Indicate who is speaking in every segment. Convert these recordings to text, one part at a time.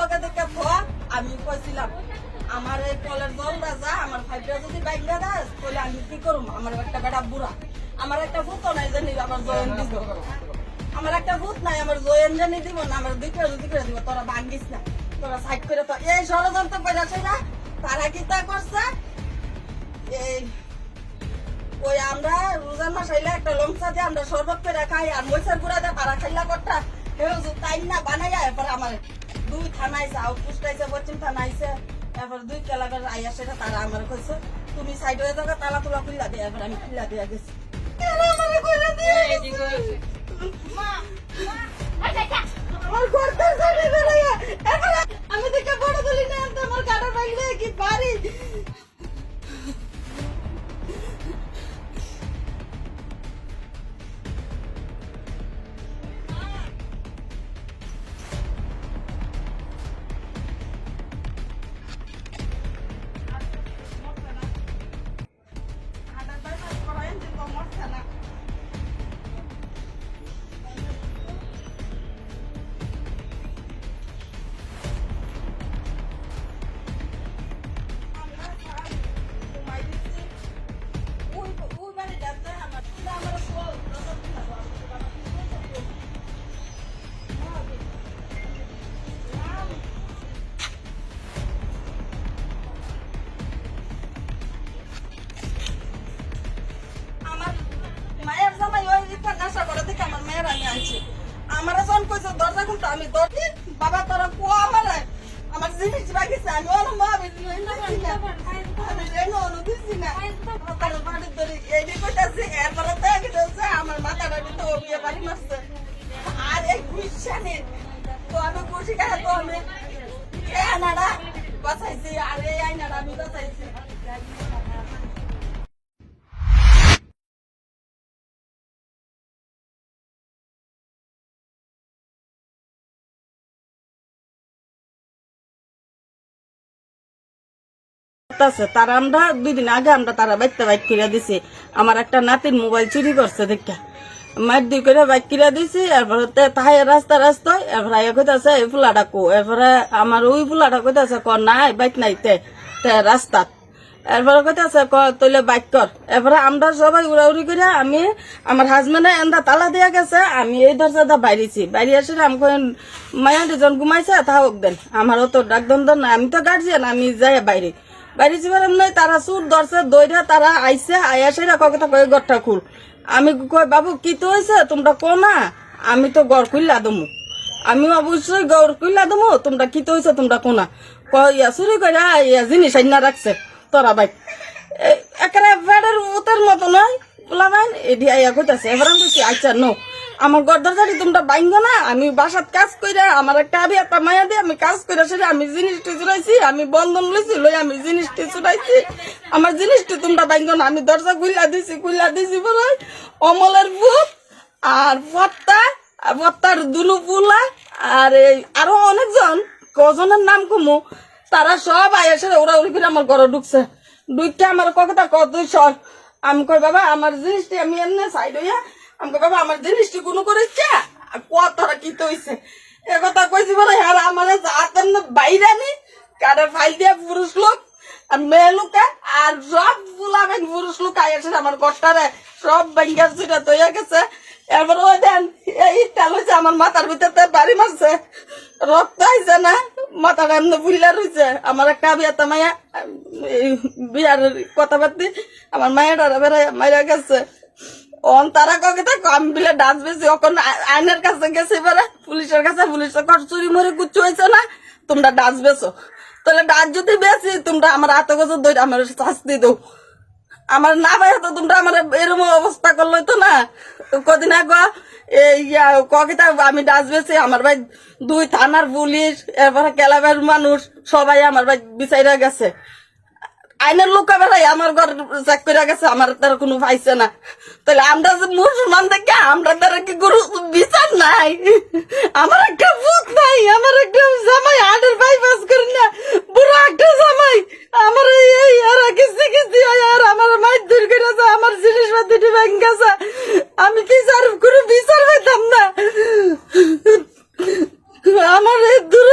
Speaker 1: লগে দেখে আমি কইছিলাম আমার এই কলের রাজা, আমার ভাইটা যদি দেয় তাহলে আমি কি করুম? আমার একটা বেটা বুড়া। আমার একটা ভূত নাই জানি আমার জয়েন দিব। আমার একটা ভূত নাই, আমার জয়েন জানি দিব না, আমার দুই করে দুই করে দিব, তোরা ভাঙ্গিস না। তোরা সাইড করে তো এই ষড়যন্ত্র করে আছে না তারা কি তা করছে? এই, ওই আমরা রোজার মাস আইলে একটা লঙ্কা দিয়ে আমরা শরবত করে খাই, আর মৈসার গুড়া দিয়ে পাড়া খাইলা যে তাই না বানাইয়া এরপর আমার দুই থানা আইছে আউটপোস্ট আইছে পশ্চিম থানা আইছে এরপর দুই কেলাবের আইয়া সেটা তারা আমার কইছে তুমি সাইড হয়ে থাকা তালা তুলা খুললা দিয়ে। এবার আমি খুললা দিয়ে গেছে। আমার ঘরটা আমি দরজি বাবা তোরা কুয়া আমার আমার জিনিস বাকিছে আমি ওর মা, আমি আমি না। তার বাড়ির ধরে এই এরপরে তো আমার মাথাটা তো বিয়ে বাড়ি মারছে। আর এই গুইশানে তো আমি খুশি খাই তো আমি, এ আছে তারা আমরা দুই দিন আগে আমরা তারা বাইতে বাইক কিনে দিছি। আমার একটা নাতির মোবাইল চুরি করছে দেখা। মার দুই করে বাইক কিনে দিছি, এরপরে তাহাই রাস্তা রাস্তায়, এরপরে আয়া কইতাছে, এই ফুলাটা কো এরপরে আমার ওই ফুলাটা কইতাছে ক নাই বাইক নাই, তে তে রাস্তাত এরপরে কইতাছে ক তৈলে বাইক কর। এরপরে আমরা সবাই উড়াউড়ি করে আমি, আমার হাজবেন্ডে এন্দা তালা দিয়া গেছে, আমি এই দরজাটা বাইরেছি। বাইরে এসে আমি মায়া দুজন ঘুমাইছে তাহক দেন। আমারও তো ডাক দন্দন আমি তো গার্জিয়ান আমি যাই বাইরে। বাইরে যাবার এমনি তারা সুর ধরছে, দইরা তারা আইসে আয়া সেরা কথা কয়ে, ঘরটা খুল। আমি কই, বাবু, কি তো হয়েছে তোমরা কো না, আমি তো ঘর খুললা দমু। আমি অবশ্যই ঘর খুললা দমু, তোমরা কি তো হয়েছে তোমরা কোনা ইয়া চুরি করে ইয়া জিনিস আইনা রাখছে, তোরা বাইক একেবারে ফ্যাডের উতের মতো নয় পোলাবাইন এডি আইয়া কইতাছে, এবার আমি আচ্ছা নো আমার গর্দার তোমরা বাইঙ্গ না। আমি বাসাত কাজ কইরা, আমার একটা আবি একটা মায়া দিয়ে আমি কাজ কইরা সেটা আমি জিনিসটি চুরাইছি, আমি বন্ধন লইছি লই আমি জিনিসটি চুরাইছি। আমার জিনিসটি তোমরা বাইঙ্গ না, আমি দরজা খুইলা দিছি খুইলা দিছি বলে। অমলের ভূত আর ভত্তা আর ভত্তার দুলু পুলা আর এই আরও অনেকজন, কজনের নাম কমু, তারা সব আয়েসে ওরা উড়ি করে আমার ঘরে ঢুকছে। ঢুকতে আমার কথা কত সর। আমি কই, বাবা, আমার জিনিসটি আমি এমনি সাইড হইয়া আমি কই বাবা আমার জিনিসটি কোনো করেছে কতটা কি তো হইছে? এ কথা কইছি বলে হ্যাঁ আমার হাতের বাইরে নি কাটার ফাইল দিয়ে পুরুষ লোক, আর মেয়ে লোক, আর সব ফুলাবেন পুরুষ লোক আইসে আমার ঘরটারে সব ব্যাঙ্গার সেটা তৈয়া গেছে। এরপর ওই দেন, এই তেল হয়েছে আমার মাথার ভিতরে বাড়ি মারছে। রক্ত আইছে না মাথাটা এমনি বুল্লা রয়েছে আমার একটা বিয়াতে মায়া বিয়ার কথাবার্তি, আমার মায়ের বেড়াই মাইরা গেছে। অন তারা কবে থাকো আমি বিলে ডান্স বেশি আ- আইনের কাছে গেছে এবারে পুলিশের কাছে পুলিশের কর চুরি মরে কুচ্ছু হয়েছে না তোমরা ডান্স বেছো। তাহলে ডান্স যদি বেশি তোমরা আমার হাতে গেছো দই আমার শাস্তি দাও। আমার না ভাই তো তোমরা আমার এরকম অবস্থা করল তো না। কদিন আগে ইয়া, ককিতা আমি ডান্স বেছি আমার ভাই দুই থানার পুলিশ এরপরে কেলাবের মানুষ সবাই আমার ভাই বিচাইরা গেছে। আইনের লোক বেড়াই আমার ঘর চেক করে গেছে, আমার তার কোনো পাইছে না। তাহলে আমরা যে মুসলমান দেখে, আমরা তার কি গরু বিচার নাই? আমার একটা ভূত নাই, আমার একটা জামাই হাটের বাইপাস করি না, বুড়ো একটা জামাই। আমার এই আর কিস্তি কিস্তি আর আমার মায়ের দূর করে আছে আমার জিনিসপাতি ব্যাংক গেছে। আমি কি স্যার কোনো বিচার পাইতাম না? আমার এই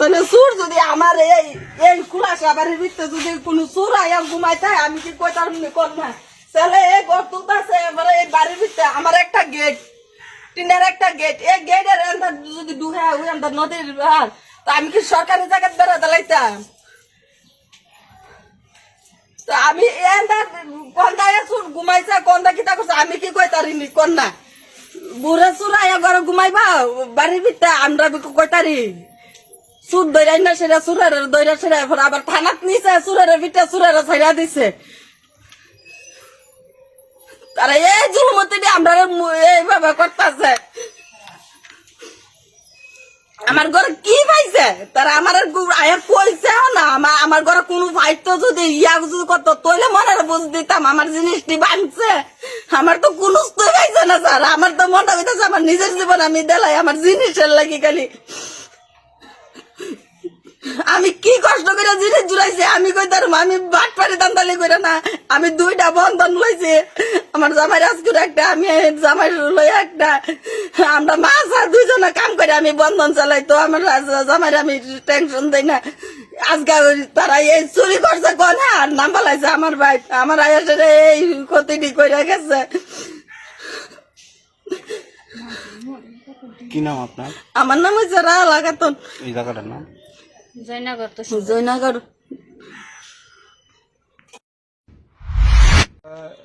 Speaker 1: তাহলে সুর যদি আমার যদি সুর আয়া আমি কি বাড়ির আমার একটা গেট টিনের একটা গেট গেটের যদি নদীর আমি কি সরকারি জায়গায় বেড়াতে লাইতাম তো আমি এন্দার কন্দায় সুর ঘুমাইছে কন্দা কিতা করছে, আমি কি কইতারিনি কন্যা বুড়ে সুরা এ ঘরে ঘুমাইবা, বাড়ির ভিতরে, আমরা কইতারি সুর দৈরাই না দৈরা আবার থানাত নিছে ছাইরা দিছে। এই আমরা এইভাবে করতেছে। আমার ঘরে কি পাইছে? তারা আমার আয়া কইছে না আমার আমার ঘরে কোনো পাইতো যদি ইয়া যদি কত তৈলে মনে বুঝ দিতাম, আমার জিনিসটি বানছে আমার তো কোনো পাইছে না, স্যার। আমার তো মনে হইতেছে, আমার নিজের জীবন আমি দেলাই, আমার জিনিসের লাগি খালি। আমি কি কষ্ট করে জিনিস জুড়াইছি? আমি কই তার আমি বাট পারি দান্দালি করে না আমি দুইটা বন্ধন লইছে। আমার জামাই রাজকুর একটা আমি জামাই লই একটা। আমরা মাছ আর দুইজনে কাম করে আমি বন্ধন চালাই তো আমার রাজ- জামাইর আমি টেনশন দেই না। আজকাল তারা এই চুরি করছে কোনে? আর নাম পালাইছে আমার ভাই। আমার আয়াসের এই ক্ষতিটি করে গেছে।
Speaker 2: কি নাম আপনার?
Speaker 1: আমার নাম হচ্ছে রা লাগাতন
Speaker 2: এই জায়গাটার নাম?
Speaker 3: জয়নগর তো
Speaker 1: জয়নগর।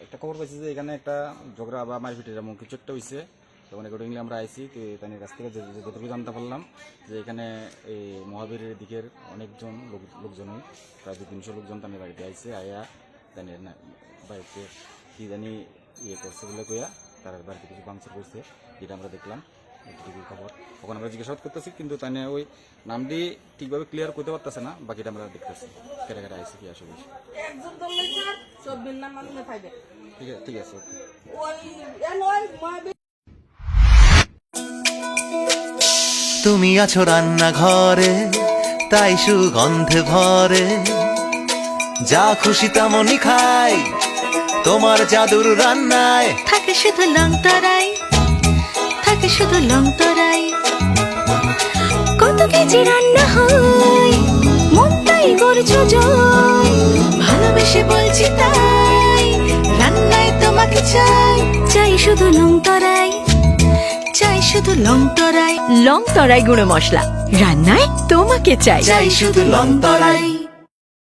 Speaker 2: একটা খবর পাইছি যে এখানে একটা ঝগড়া বা মারপিট এরকম কিছু একটা হয়েছে তখন অ্যাকর্ডিংলি আমরা আইসি তো তাদের কাছ থেকে যতটুকু জানতে পারলাম যে এখানে এই মহাবীরের দিকের অনেকজন লোক লোকজনই প্রায় দু তিনশো লোকজন তাদের বাড়িতে আইসে আয়া তাদের বাড়িতে কি জানি ইয়ে করছে বলে কইয়া তার বাড়িতে কিছু ভাঙচুর করছে যেটা আমরা দেখলাম। এটুকু খবর। তখন আমরা জিজ্ঞাসাবাদ করতেছি কিন্তু তানে ওই নামটি ঠিকভাবে ক্লিয়ার করতে পারতেছে না বাকিটা আমরা দেখতেছি। কেটে কেটে আইসি কি আসলে।
Speaker 1: নাম মানে পাইবে
Speaker 2: ঠিক আছে ঠিক আছে
Speaker 4: তুমি আছো রান্নাঘরে তাই সুগন্ধে ভরে। যা খুশি তেমনই খাই তোমার জাদুর রান্নায়।
Speaker 5: থাকে শুধু লং তরাই। থাকে শুধু লং তরাই কত কেজি রান্না হয় মনটাই করছ জয়। ভালোবেসে বলছি তাই রান্নায় তোমাকে চাই। চাই শুধু লং তরাই চাই শুধু লং তরাই
Speaker 6: লং তরাই গুঁড়ো মশলা রান্নায় তোমাকে চাই।
Speaker 4: চাই শুধু লং তরাই